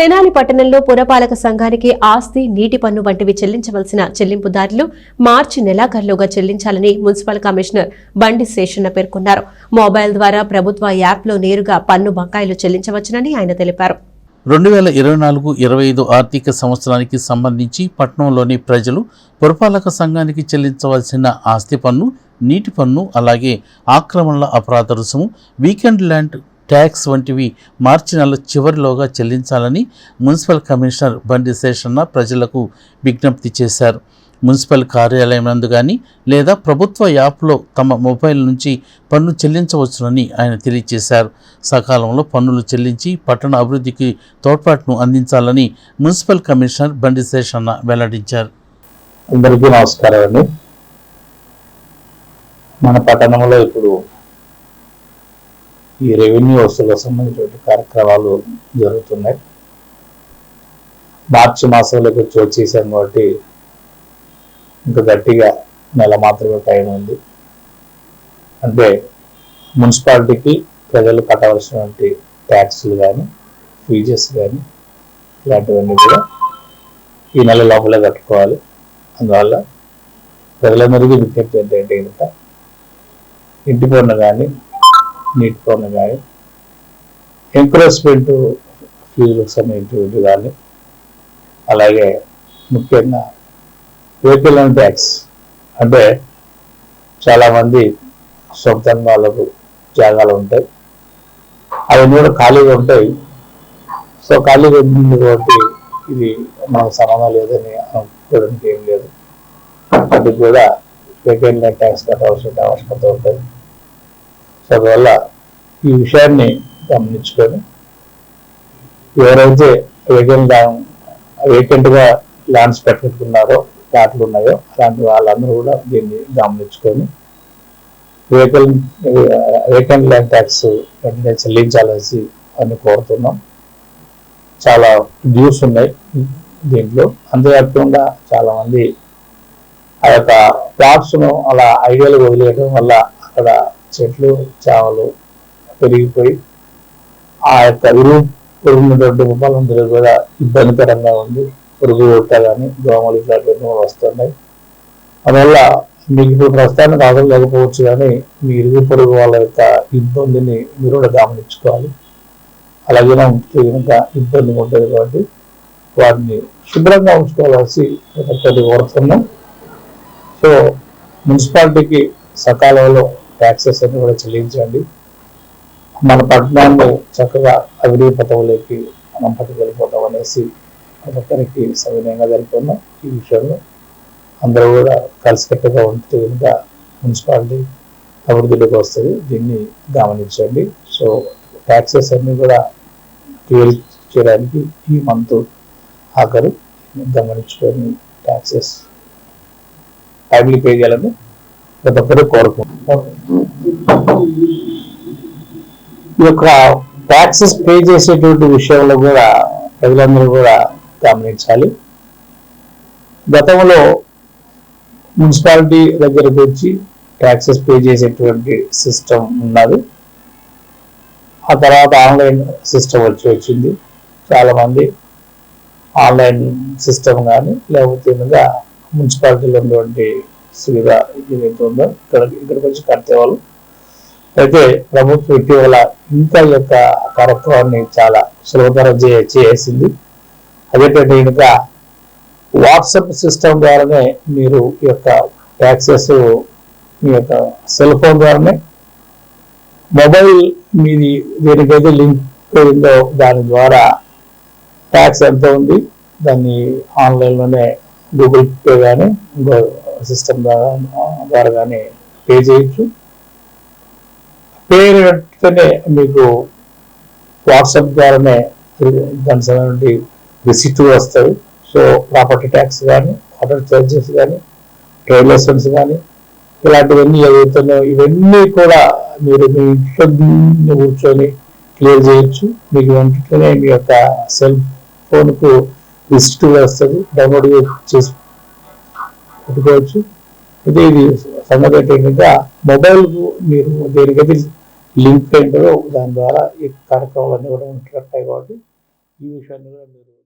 తెనాలి పట్టణంలో పురపాలక సంఘానికి ఆస్తి నీటి పన్ను వంటివి చెల్లించవలసిన చెల్లింపుదారులు మార్చి నెలాఖరులోగా చెల్లించాలని మున్సిపల్ కమిషనర్ బండి శేషన్న పేర్కొన్నారు. మొబైల్ ద్వారా ప్రభుత్వ యాప్లో నేరుగా పన్ను బకాయిలు చెల్లించవచ్చునని ఆయన తెలిపారు. రెండు వేల ఇరవై నాలుగు ఇరవై ఐదు ఆర్థిక సంవత్సరానికి సంబంధించి పట్టణంలోని ప్రజలు పురపాలక సంఘానికి చెల్లించవలసిన ఆస్తి పన్ను నీటి పన్ను అలాగే ఆక్రమణల అపరాధ రుసుము వీకెండ్ ల్యాండ్ ట్యాక్స్ వంటివి మార్చి నెల చివరిలోగా చెల్లించాలని మున్సిపల్ కమిషనర్ బండి శేషన్న ప్రజలకు విజ్ఞప్తి చేశారు. మున్సిపల్ కార్యాలయం నందు కానీ లేదా ప్రభుత్వ యాప్లో తమ మొబైల్ నుంచి పన్ను చెల్లించవచ్చునని ఆయన తెలియజేశారు సకాలంలో పన్నులు చెల్లించి పట్టణ అభివృద్ధికి తోడ్పాటును అందించాలని మున్సిపల్ కమిషనర్ బండి శేషన్న వెల్లడించారు. అందరికీ నమస్కారం అండి మన పట్టణంలో ఇప్పుడు ఈ రెవెన్యూ వసూళ్ళకు సంబంధించిన కార్యక్రమాలు జరుగుతున్నాయి. మార్చి మాసంలోకి వచ్చి వచ్చేసాం కాబట్టి ఇంకా గట్టిగా నెల మాత్రమే టైం ఉంది. అంటే మున్సిపాలిటీకి ప్రజలు కట్టవలసినటువంటి ట్యాక్స్లు కానీ ఫీజెస్ కానీ ఇలాంటివన్నీ కూడా ఈ నెల లోపలే కట్టుకోవాలి. అందువల్ల ప్రజలందరికీ విజ్ఞప్తి ఏంటంటే ఇంత ఇంటి పన్ను కానీ నీట్ పన్ను కానీ ఎంకరేజ్మెంట్ ఫీజులకు సంబంధించినవి కానీ అలాగే ముఖ్యంగా వెహికల్ అండ్ ట్యాక్స్ అంటే చాలామంది సొంతంగా వాళ్ళకు జాగాలు ఉంటాయి. అవన్నీ కూడా ఖాళీగా ఉంటాయి. సో ఖాళీగా ఉంది కాబట్టి ఇది మనకు సంబంధం లేదని అనుకోవడానికి ఏం లేదు. అది కూడా వెహికల్ ట్యాక్స్ కట్టవలసిన ఆవశ్యకత ఉంటుంది. అందువల్ల ఈ విషయాన్ని గమనించుకొని ఎవరైతే వేకెంట్ వేకెంట్గా ల్యాండ్స్ పెట్టుకున్నారో ప్లాట్లు ఉన్నాయో అలాంటి వాళ్ళందరూ కూడా దీన్ని గమనించుకొని వెహికల్ వేకెంట్ ల్యాండ్ ట్యాక్స్ వెంటనే చెల్లించాలనేసి అని కోరుతున్నాం. చాలా డ్యూస్ ఉన్నాయి దీంట్లో. అంతేకాకుండా చాలామంది ఆ యొక్క ప్లాట్స్ను అలా ఐడియాలు వదిలేయడం వల్ల అక్కడ చెట్లు చేపలు పెరిగిపోయి ఆ యొక్క ఇరువు ఉన్నటువంటి ఉపలందరూ కూడా ఇబ్బందికరంగా ఉంది. పురుగు కొట్ట కానీ దోమలు ఇట్లాంటివన్నీ కూడా వస్తున్నాయి. అందువల్ల మీకు ఇప్పుడు ప్రస్తుతానికి ఆదరణ లేకపోవచ్చు కానీ మీ ఇరుగు పొరుగు వాళ్ళ యొక్క ఇబ్బందిని మీరు కూడా గమనించుకోవాలి. అలాగే ఉంటే కనుక ఇబ్బంది ఉంటుంది కాబట్టి వాటిని శుభ్రంగా ఉంచుకోవాల్సి ఒకటి కోరుతున్నాం సో మున్సిపాలిటీకి సకాలంలో ట్యాక్సెస్ అన్ని కూడా చెల్లించండి. మన పట్టణాన్ని చక్కగా అభివృద్ధి పథంలోకి మనం పట్టుకెళ్ళిపోతాం అనేసి ఒక్కొక్కరికి సవినయంగా జరుపుకున్నాం ఈ విషయంలో. అందరూ కూడా కలిసికట్టుగా ఉంటే ఇంకా మున్సిపాలిటీ అభివృద్ధిలోకి వస్తుంది. దీన్ని గమనించండి. సో ట్యాక్సెస్ అన్నీ కూడా క్లియర్ చేయడానికి ఈ మంత్ ఆఖరు. గమనించుకొని ట్యాక్సెస్ టైమ్లీ పే చేయాలని ప్రతి ఒక్కరు కోరుకుంటున్నాం ఈ యొక్క ట్యాక్సెస్ పే చేసేటువంటి విషయంలో కూడా ప్రజలందరూ కూడా గమనించాలి. గతంలో మున్సిపాలిటీ దగ్గరకు వచ్చి ట్యాక్సెస్ పే చేసేటువంటి సిస్టమ్ ఉన్నది. ఆ తర్వాత ఆన్లైన్ సిస్టమ్ వచ్చి వచ్చింది. చాలామంది ఆన్లైన్ సిస్టమ్ కానీ లేకపోతే ఇంకా మున్సిపాలిటీలో ఉన్నటువంటి సువిధ ఏదైతే ఉందో ఇక్కడ ఇక్కడికి వచ్చి కడితే వాళ్ళు అయితే ప్రభుత్వం ఇటీవల ఇంకా ఈ యొక్క కార్యక్రమాన్ని చాలా సులభతరం చే- చేసింది. అదేంటంటే కనుక వాట్సాప్ సిస్టమ్ ద్వారానే మీరు ఈ యొక్క ట్యాక్సెస్ మీ యొక్క సెల్ ఫోన్ ద్వారానే మొబైల్ మీది దేనికైతే లింక్ పోయిందో దాని ద్వారా ట్యాక్స్ ఎంత ఉంది? దాన్ని ఆన్లైన్లోనే గూగుల్ పే కానీ సిస్టమ్ ద్వారా ద్వారా కానీ పే చేయొచ్చు. పే వెంటనే మీకు వాట్సాప్ ద్వారానే దాని సంబంధించి రిసిప్ట్ వస్తాయి. సో ప్రాపర్టీ ట్యాక్స్ కానీ వాటర్ ఛార్జెస్ కానీ డ్రైవ్ లైసెన్స్ కానీ ఇలాంటివన్నీ ఏవైతున్నాయో ఇవన్నీ కూడా మీరు మీ ఇంట్లో కూర్చొని క్లియర్ చేయొచ్చు. మీకు వెంటనే మీ యొక్క సెల్ ఫోన్కు రిసిప్ట్ వస్తుంది. డౌన్లోడ్ చేసి పెట్టుకోవచ్చు అయితే ఇది సంగతి ఏంటంటే మొబైల్ మీరు దేనికైతే లింక్ ఏంటో దాని ద్వారా ఈ కార్యక్రమాలన్నీ కూడా ఉంటున్నాయి కాబట్టి ఈ విషయాన్ని కూడా మీరు